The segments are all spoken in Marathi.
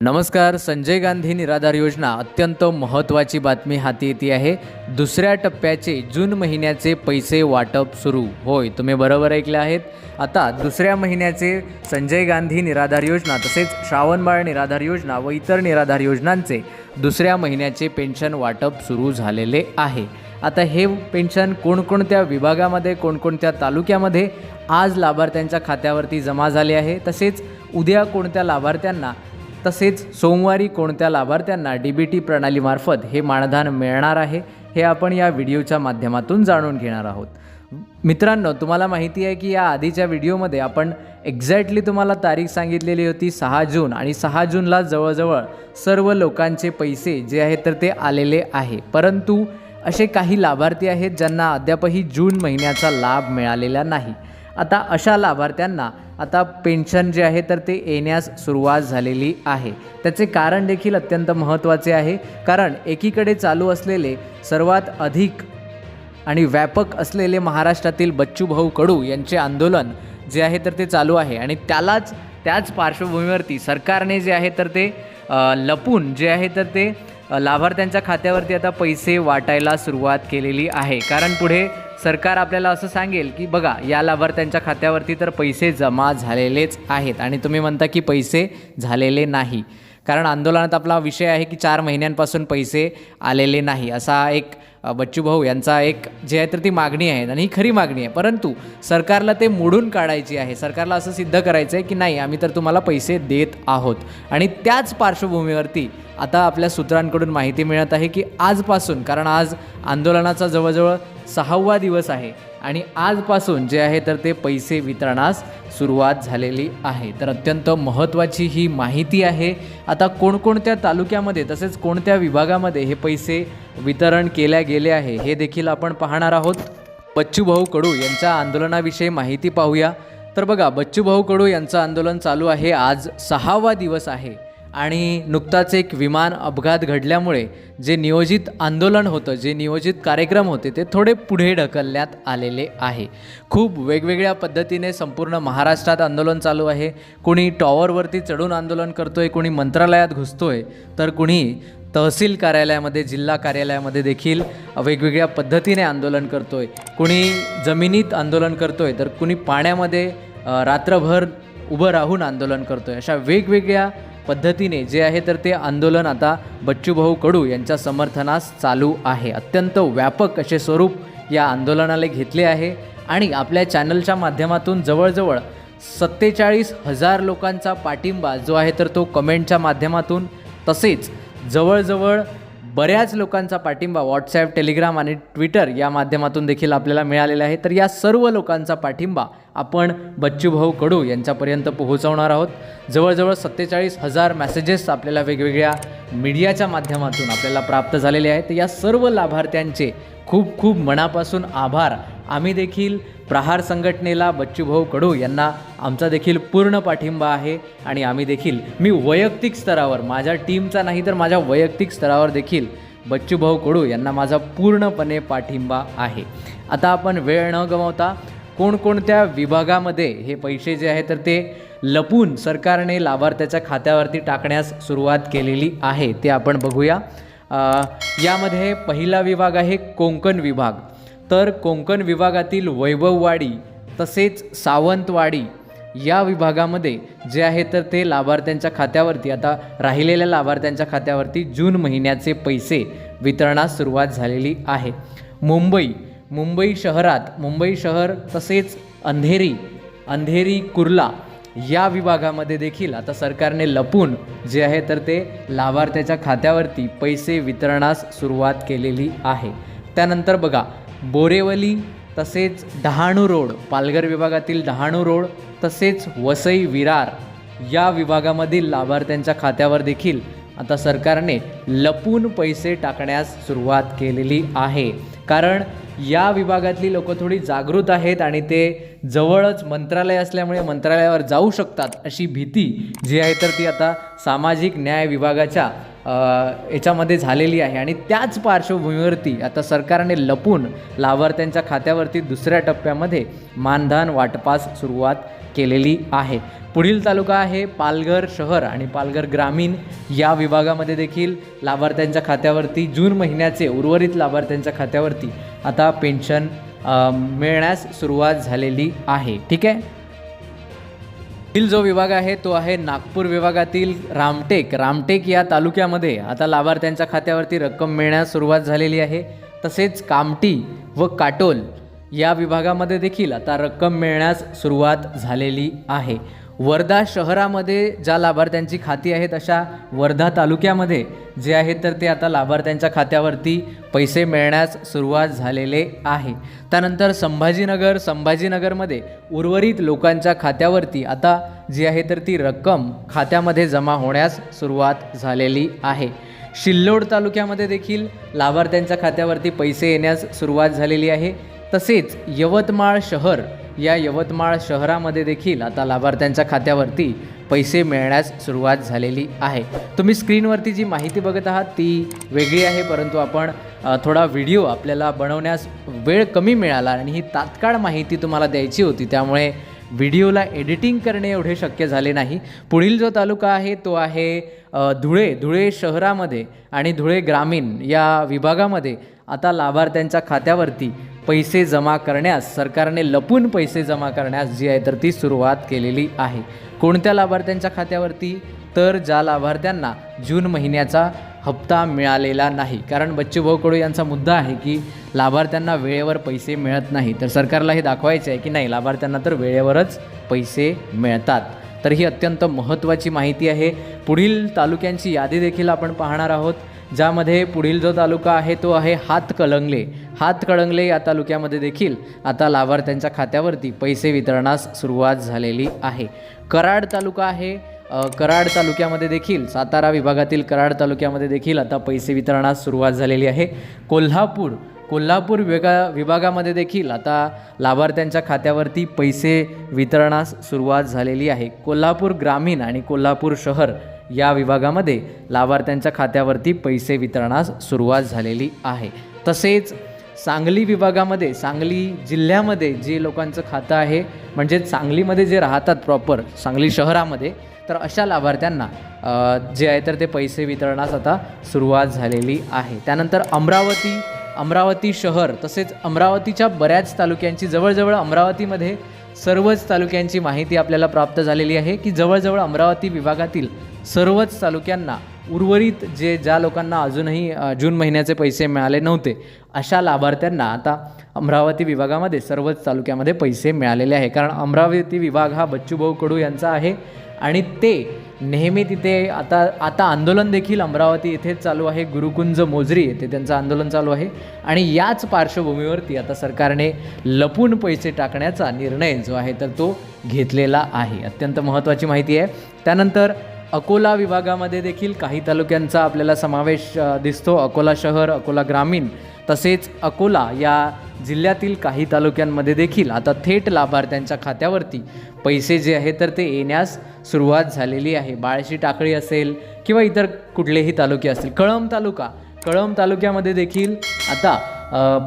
नमस्कार संजय गांधी निराधार योजना अत्यंत महत्त्वाची बातमी हाती येते आहे. दुसऱ्या टप्प्याचे जून महिन्याचे पैसे वाटप सुरू. होय तुम्ही बरोबर ऐकले आहेत. आता दुसऱ्या महिन्याचे संजय गांधी निराधार योजना तसेच श्रावणबाळ निराधार योजना व इतर निराधार योजनांचे दुसऱ्या महिन्याचे पेन्शन वाटप सुरू झालेले आहे. आता हे पेन्शन कोणकोणत्या विभागामध्ये कोणकोणत्या तालुक्यामध्ये आज लाभार्थ्यांच्या खात्यावरती जमा झाले आहे. तसेच उद्या कोणत्या लाभार्थ्यांना तसेच सोमवारी कोणत्या लाभार्थ्यांना डी बी टी प्रणालीमार्फत हे मानधन मिळणार आहे हे आपण या व्हिडिओच्या माध्यमातून जाणून घेणार आहोत. मित्रांनो तुम्हाला माहिती आहे की या आधीच्या व्हिडिओमध्ये आपण एक्झॅक्टली तुम्हाला तारीख सांगितलेली होती सहा जून आणि सहा जूनला जवळजवळ सर्व लोकांचे पैसे जे आहेत तर ते आलेले आहे. परंतु असे काही लाभार्थी आहेत ज्यांना अद्यापही जून महिन्याचा लाभ मिळालेला नाही. आता अशा लाभार्थ्यांना आता पेन्शन जे आहे तर ते येण्यास सुरुवात झालेली आहे. त्याचे कारण देखील अत्यंत महत्त्वाचे आहे. कारण एकीकडे चालू असलेले सर्वात अधिक आणि व्यापक असलेले महाराष्ट्रातील बच्चूभाऊ कडू यांचे आंदोलन जे आहे तर ते चालू आहे. आणि त्यालाच त्याच पार्श्वभूमीवरती सरकारने जे आहे तर ते लपून जे आहे तर ते लाभार्थ्यांच्या खात्यावरती आता पैसे वाटायला सुरुवात केलेली आहे. कारण पुढे सरकार आपल्याला असं सांगेल की बघा या लाभार्थ्यांच्या खात्यावरती तर पैसे जमा झालेलेच आहेत. आणि तुम्ही म्हणता की पैसे झालेले नाही. कारण आंदोलनात आपला विषय आहे की चार महिन्यांपासून पैसे आलेले नाही. असा एक बच्चू भाऊ यांचा एक जे आहे तर ती मागणी आहे आणि ही खरी मागणी आहे. परंतु सरकारला ते मोडून काढायची आहे. सरकारला असं सिद्ध करायचं आहे की नाही आम्ही तर तुम्हाला पैसे देत आहोत. आणि त्याच पार्श्वभूमीवरती आता आपल्या सूत्रांकडून माहिती मिळत आहे की आजपासून कारण आज आंदोलनाचा जवळजवळ सहावा दिवस आहे आणि आजपासून जे आहे तर ते पैसे वितरणास सुरुवात झालेली आहे. तर अत्यंत महत्त्वाची ही माहिती आहे. आता कोणकोणत्या तालुक्यामध्ये तसेच कोणत्या विभागामध्ये हे पैसे वितरण केल्या गेले आहे हे देखील आपण पाहणार आहोत. बच्चूभाऊ कडू यांच्या आंदोलनाविषयी माहिती पाहूया. तर बघा बच्चूभाऊ कडू यांचं आंदोलन चालू आहे. आज सहावा दिवस आहे. आणि नुकताच एक विमान अपघात घडल्यामुळे जे नियोजित आंदोलन होतं जे नियोजित कार्यक्रम होते ते थोडे पुढे ढकलण्यात आलेले आहे. खूप वेगवेगळ्या पद्धतीने संपूर्ण महाराष्ट्रात आंदोलन चालू आहे. कुणी टॉवरवरती चढून आंदोलन करतो आहे कुणी मंत्रालयात घुसतो आहे तर कुणी तहसील कार्यालयामध्ये जिल्हा कार्यालयामध्ये देखील वेगवेगळ्या पद्धतीने आंदोलन करतो आहे कुणी जमिनीत आंदोलन करतो आहे तर कुणी पाण्यामध्ये रात्रभर उभं राहून आंदोलन करतो आहे अशा वेगवेगळ्या पद्धतीने जे आहे तर ते आंदोलन आता बच्चूभाऊ कडू यांच्या समर्थनास चालू आहे. अत्यंत व्यापक असे स्वरूप या आंदोलनाला घेतले आहे आणि आपल्या चॅनलच्या माध्यमातून जवळजवळ सत्तेचाळीस हजार लोकांचा पाठिंबा जो आहे तर तो कमेंटच्या माध्यमातून तसेच जवळजवळ बऱ्याच लोकांचा पाठिंबा व्हॉट्सॲप टेलिग्राम आणि ट्विटर या माध्यमातून देखील आपल्याला मिळालेला आहे. तर या सर्व लोकांचा पाठिंबा आपण बच्चूभाऊ कडू यांच्यापर्यंत पोहोचवणार आहोत. जवळजवळ सत्तेचाळीस हजार मेसेजेस आपल्याला वेगवेगळ्या मीडियाच्या माध्यमातून आपल्याला प्राप्त झालेले आहेत. तर या सर्व लाभार्थ्यांचे खूप खूप मनापासून आभार. आम्ही देखील प्रहार संघटनेला बच्चूभाऊ कडू यांना आमचा देखील पूर्ण पाठिंबा आहे आणि आम्ही देखील मी वैयक्तिक स्तरावर माझ्या टीमचा नाही तर माझ्या वैयक्तिक स्तरावर देखील बच्चूभाऊ कडू यांना माझा पूर्णपणे पाठिंबा आहे. आता आपण वेळ न गमावता कोणकोणत्या विभागामध्ये हे पैसे जे आहे तर ते लपून सरकारने लाभार्थ्याच्या खात्यावरती टाकण्यास सुरुवात केलेली आहे ते आपण बघूया. यामध्ये पहिला विभाग आहे कोंकण विभाग. तर कोकण विभागातील वैभववाडी तसेच सावंतवाडी या विभागामध्ये जे आहे तर ते लाभार्थ्यांच्या खात्यावरती आता राहिलेल्या लाभार्थ्यांच्या खात्यावरती जून महिन्याचे पैसे वितरणास सुरुवात झालेली आहे. मुंबई मुंबई शहरात मुंबई शहर तसेच अंधेरी अंधेरी कुर्ला या विभागामध्ये देखील आता सरकारने लपून जे आहे तर ते लाभार्थ्याच्या खात्यावरती पैसे वितरणास सुरुवात केलेली आहे. त्यानंतर बघा बोरेवली तसेच डहाणू रोड पालघर विभागातील डहाणू रोड तसेच वसई विरार या विभागामधील लाभार्थ्यांच्या खात्यावर देखील आता सरकारने लपून पैसे टाकण्यास सुरुवात केलेली आहे. कारण या विभागातली लोक थोडी जागृत आहेत आणि ते जवळच मंत्रालय असल्यामुळे मंत्रालयावर जाऊ शकतात अशी भीती जी आहे तर ती आता सामाजिक न्याय विभागाच्या याच्यामध्ये झालेली आहे. आणि त्याच पार्श्वभूमीवरती आता सरकारने लपून लाभार्थ्यांच्या खात्यावरती दुसऱ्या टप्प्यामध्ये मानधन वाटपास सुरुवात केलेली आहे. पुढील तालुका आहे पालघर शहर आणि पालघर ग्रामीण. या विभागामध्ये देखील लाभार्थ्यांच्या खात्यावरती जून महिन्याचे उर्वरित लाभार्थ्यांच्या खात्यावरती आता पेन्शन मिळण्यास सुरुवात झालेली आहे. ठीक आहे? पुढील जो विभाग आहे तो आहे नागपूर विभागातील रामटेक. रामटेक या तालुक्यामध्ये आता लाभार्थ्यांच्या खात्यावरती रक्कम मिळण्यास सुरुवात झालेली आहे. तसेच कामटी व काटोल या विभागामध्ये देखील आता रक्कम मिळण्यास सुरुवात झालेली आहे. वर्धा शहरामध्ये ज्या लाभार्थ्यांची खाती आहेत अशा वर्धा तालुक्यामध्ये जे आहेत तर ते आता लाभार्थ्यांच्या खात्यावरती पैसे मिळण्यास सुरुवात झालेले आहे. त्यानंतर संभाजीनगर संभाजीनगरमध्ये उर्वरित लोकांच्या खात्यावरती आता जी आहे तर ती रक्कम खात्यामध्ये जमा होण्यास सुरुवात झालेली आहे. शिल्लोड तालुक्यामध्ये देखील लाभार्थ्यांच्या खात्यावरती पैसे येण्यास सुरुवात झालेली आहे. तसेच यवतमाळ शहर या यवतमाळ शहरामध्ये देखील आता लाभार्थ्यांच्या खात्यावरती पैसे मिळण्यास सुरुवात झालेली आहे. तुम्ही स्क्रीनवरती जी माहिती बघत आहात ती वेगळी आहे परंतु आपण थोडा व्हिडिओ आपल्याला बनवण्यास वेळ कमी मिळाला आणि ही तात्काळ माहिती तुम्हाला द्यायची होती त्यामुळे व्हिडिओला एडिटिंग करणे एवढे शक्य झाले नाही. पुढील जो तालुका आहे तो आहे धुळे धुळे शहरामध्ये आणि धुळे ग्रामीण या विभागामध्ये. आता लाभार्थ्यांच्या खात्यावरती पैसे जमा करण्यास सरकारने लपून पैसे जमा करण्यास जी आहे तर ती सुरुवात केलेली आहे. कोणत्या लाभार्थ्यांच्या खात्यावरती? तर ज्या लाभार्थ्यांना जून महिन्याचा हप्ता मिळालेला नाही. कारण बच्चूभाऊ कडू यांचा मुद्दा आहे की लाभार्थ्यांना वेळेवर पैसे मिळत नाही. तर सरकारला हे दाखवायचे आहे की नाही लाभार्थ्यांना तर वेळेवरच पैसे मिळतात. तर ही अत्यंत महत्त्वाची माहिती आहे. पुढील तालुक्यांची यादी देखील आपण पाहणार आहोत. ज्यामध्ये पुढील जो तालुका आहे तो आहे हातकळंगले हातकळंगले या तालुक्यामध्ये देखील आता लाभार्थ्यांच्या खात्यावरती पैसे वितरणास सुरुवात झालेली आहे. कराड तालुका आहे. कराड तालुक्यामध्ये देखील सातारा विभागातील कराड तालुक्यामध्ये देखील आता पैसे वितरणास सुरुवात झालेली आहे. कोल्हापूर कोल्हापूर विभागा विभागामध्ये देखील आता लाभार्थ्यांच्या खात्यावरती पैसे वितरणास सुरुवात झालेली आहे. कोल्हापूर ग्रामीण आणि कोल्हापूर शहर या विभागामध्ये लाभार्थ्यांच्या खात्यावरती पैसे वितरणास सुरुवात झालेली आहे. तसेच सांगली विभागामध्ये सांगली जिल्ह्यामध्ये जे लोकांचं खातं आहे म्हणजे सांगलीमध्ये जे राहतात प्रॉपर सांगली शहरामध्ये तर अशा लाभार्थ्यांना जे आहे तर ते पैसे वितरणास आता सुरुवात झालेली आहे. त्यानंतर अमरावती अमरावती शहर तसेच अमरावतीच्या बऱ्याच तालुक्यांची जवळजवळ अमरावतीमध्ये सर्वच तालुक्यांची माहिती आपल्याला प्राप्त झालेली आहे की जवळजवळ अमरावती विभागातील सर्वच तालुक्यांना उर्वरित जे ज्या लोकांना अजूनही जून महिन्याचे पैसे मिळाले नव्हते अशा लाभार्थ्यांना आता अमरावती विभागामध्ये सर्वच तालुक्यामध्ये पैसे मिळालेले आहे. कारण अमरावती विभाग हा बच्चूभाऊ कडू यांचा आहे आणि ते नेहमी तिथे आता आता आंदोलन देखील अमरावती येथेच चालू आहे. गुरुकुंज मोजरी येथे त्यांचं आंदोलन चालू आहे. आणि याच पार्श्वभूमीवरती आता सरकारने लपून पैसे टाकण्याचा निर्णय जो आहे तर तो घेतलेला आहे. अत्यंत महत्त्वाची माहिती आहे. त्यानंतर अकोला विभागामध्ये देखील काही तालुक्यांचा आपल्याला समावेश दिसतो. अकोला शहर अकोला ग्रामीण तसेच अकोला या जिल्ह्यातील काही तालुक्यांमध्ये देखील आता थेट लाभार्थ्यांच्या खात्यावरती पैसे जे आहे तर ते येण्यास सुरुवात झालेली आहे. बाळशी टाकळी असेल किंवा इतर कुठलेही तालुके असतील. कळंब तालुका कळंब तालुक्यामध्ये देखील आता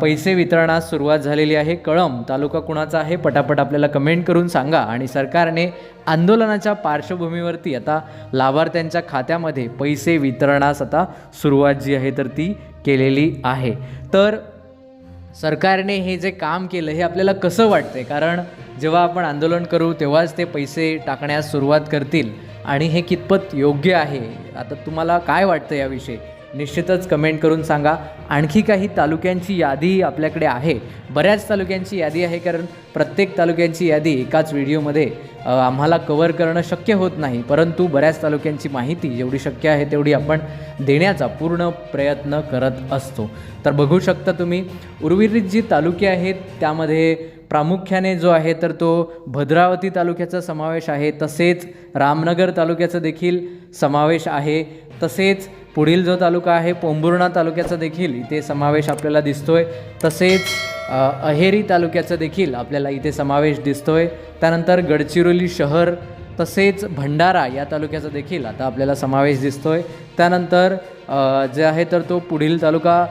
पैसे वितरणास सुरुवात झालेली आहे. कळंब तालुका कुणाचा आहे? पटापट आपल्याला कमेंट करून सांगा. आणि सरकारने आंदोलनाच्या पार्श्वभूमीवरती आता लाभार्थ्यांच्या खात्यामध्ये पैसे वितरणास आता सुरुवात जी आहे तर ती केलेली आहे. तर सरकारने हे जे काम केलं हे आपल्याला कसं वाटतंय? कारण जेव्हा आपण आंदोलन करू तेव्हाच ते पैसे टाकण्यास सुरुवात करतील. आणि हे कितपत योग्य आहे? आता तुम्हाला काय वाटतं याविषयी? निश्चितच कमेंट करून सांगा. आणखी काही तालुक्यांची यादी आपल्याकडे आहे. बऱ्याच तालुक्यांची यादी आहे कारण प्रत्येक तालुक्यांची यादी एकाच व्हिडिओमध्ये आम्हाला कवर करणं शक्य होत नाही. परंतु बऱ्याच तालुक्यांची माहिती जेवढी शक्य आहे तेवढी आपण देण्याचा पूर्ण प्रयत्न करत असतो. तर बघू शकता तुम्ही उर्वरित जी तालुके आहेत त्यामध्ये प्रामुख्याने जो आहे तर तो भद्रावती तालुक्याचा समावेश आहे. तसेच रामनगर तालुक्याचा देखील समावेश आहे. तसेच पुढील जो तालुका आहे पोंभुर्णा तालुक्याचा देखील इथे समावेश आपल्याला दिसतोय. तसेच अहेरी तालुक्याचा देखील आपल्याला इथे समावेश दिसतोय. त्यानंतर गडचिरोली शहर तसेच भंडारा या तालुक्याचा देखील आता आपल्याला समावेश दिसतोय. त्यानंतर जे आहे तर तो पुढील तालुका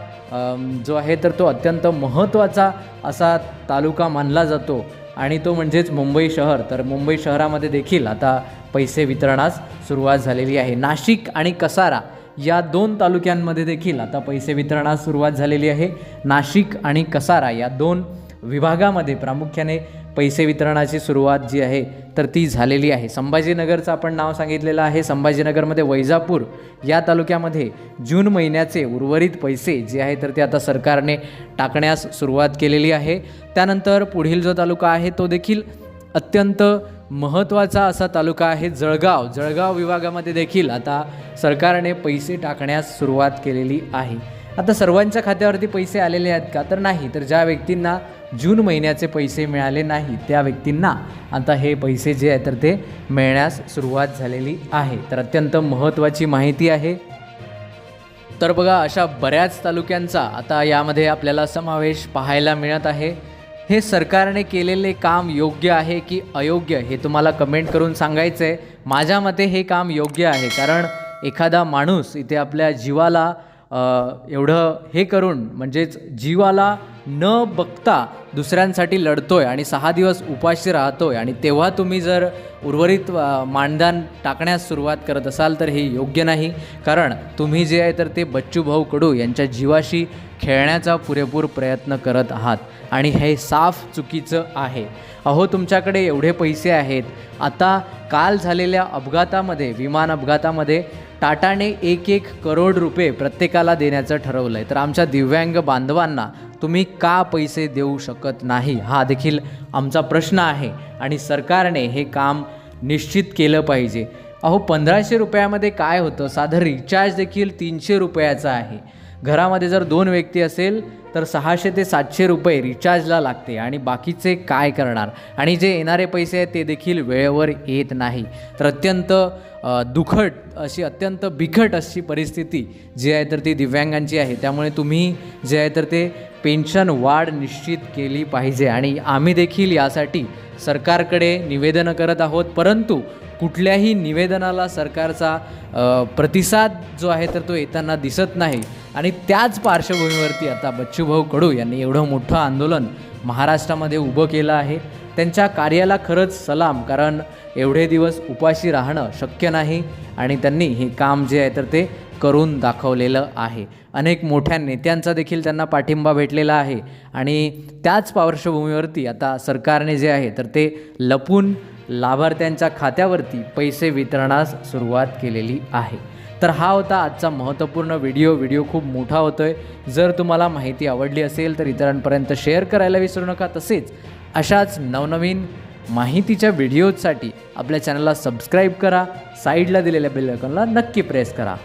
जो आहे तर तो अत्यंत महत्त्वाचा असा तालुका मानला जातो. आणि तो म्हणजेच मुंबई शहर. तर मुंबई शहरामध्ये देखील आता पैसे वितरणास सुरुवात झालेली आहे. नाशिक आणि कसारा या दोन तालुक्यांमध्ये देखील आता पैसे वितरणास सुरुवात झालेली आहे. नाशिक आणि कसारा या दोन विभागामध्ये प्रामुख्याने पैसे वितरणाची सुरुवात जी आहे तर ती झालेली आहे. संभाजीनगरचं आपण नाव सांगितलेलं आहे. संभाजीनगरमध्ये वैजापूर या तालुक्यामध्ये जून महिन्याचे उर्वरित पैसे जे आहे तर ते आता सरकारने टाकण्यास सुरुवात केलेली आहे. त्यानंतर पुढील जो तालुका आहे तो देखील अत्यंत महत्त्वाचा असा तालुका आहे जळगाव. जळगाव विभागामध्ये देखील आता सरकारने पैसे टाकण्यास सुरुवात केलेली आहे. आता सर्वांच्या खात्यावरती पैसे आलेले आहेत का? तर नाही. तर ज्या व्यक्तींना जून महिन्याचे पैसे मिळाले नाही त्या व्यक्तींना आता हे पैसे जे आहे तर ते मिळण्यास सुरुवात झालेली आहे. तर अत्यंत महत्त्वाची माहिती आहे. तर बघा अशा बऱ्याच तालुक्यांचा आता यामध्ये आपल्याला समावेश पाहायला मिळत आहे. हे सरकारने केलेले काम योग्य आहे की अयोग्य हे तुम्हाला कमेंट करून सांगायचं आहे माझ्या मते हे काम योग्य आहे कारण एखादा माणूस इथे आपल्या जीवाला एवढं हे करून म्हणजेच जीवाला न बघता दुसऱ्यांसाठी लढतोय आणि सहा दिवस उपाशी राहतोय आणि तेव्हा तुम्ही जर उर्वरित मानधन टाकण्यास सुरुवात करत असाल तर हे योग्य नाही. कारण तुम्ही जे आहे तर ते बच्चू भाऊ कडू यांच्या जीवाशी खेळण्याचा पुरेपूर प्रयत्न करत आहात. आणि हे साफ चुकीचं आहे. अहो तुमच्याकडे एवढे पैसे आहेत. आता काल झालेल्या अपघातामध्ये विमान अपघातामध्ये टाटाने एक एक करोड रुपये प्रत्येकाला देण्याचं ठरवलं आहे तर आमच्या दिव्यांग बांधवांना तुम्ही का पैसे देऊ शकत नाही? हा देखील आमचा प्रश्न आहे आणि सरकारने हे काम निश्चित केलं पाहिजे. अहो पंधराशे रुपयामध्ये काय होतं? साधं रिचार्ज देखील तीनशे रुपयाचं आहे. घरामध्ये जर दोन व्यक्ती असेल तर सहाशे ते सातशे रुपये रिचार्जला लागते. आणि बाकीचे काय करणार? आणि जे येणारे पैसे आहेत ते देखील वेळेवर येत नाही. तर अत्यंत दुखट अशी अत्यंत बिकट अशी परिस्थिती जी आहे तर ती दिव्यांगांची आहे. त्यामुळे तुम्ही जे आहे तर ते पेन्शन वाढ निश्चित केली पाहिजे. आणि आम्ही देखील यासाठी सरकारकडे निवेदनं करत आहोत. परंतु कुठल्याही निवेदनाला सरकारचा प्रतिसाद जो आहे तर तो येताना दिसत नाही. आणि त्याच पार्श्वभूमीवरती आता बच्चूभाऊ कडू यांनी एवढं मोठं आंदोलन महाराष्ट्रामध्ये उभं केलं आहे. त्यांच्या कार्याला खरंच सलाम कारण एवढे दिवस उपाशी राहणं शक्य नाही आणि त्यांनी हे काम जे आहे तर ते करून दाखवलेलं आहे. अनेक मोठ्या नेत्यांचा देखील त्यांना पाठिंबा भेटलेला आहे. आणि त्याच पार्श्वभूमीवरती आता सरकारने जे आहे तर ते लपून लाभार्थ्यांच्या खात्यावरती पैसे वितरणास सुरुवात केलेली आहे. तर हा होता आजचा महत्त्वपूर्ण व्हिडिओ. व्हिडिओ खूप मोठा होतो आहे जर तुम्हाला माहिती आवडली असेल तर इतरांपर्यंत शेअर करायला विसरू नका. तसेच अशाच नवनवीन माहितीच्या व्हिडिओजसाठी आपल्या चॅनलला सबस्क्राईब करा. साईडला दिलेल्या बेल आयकॉनला नक्की प्रेस करा.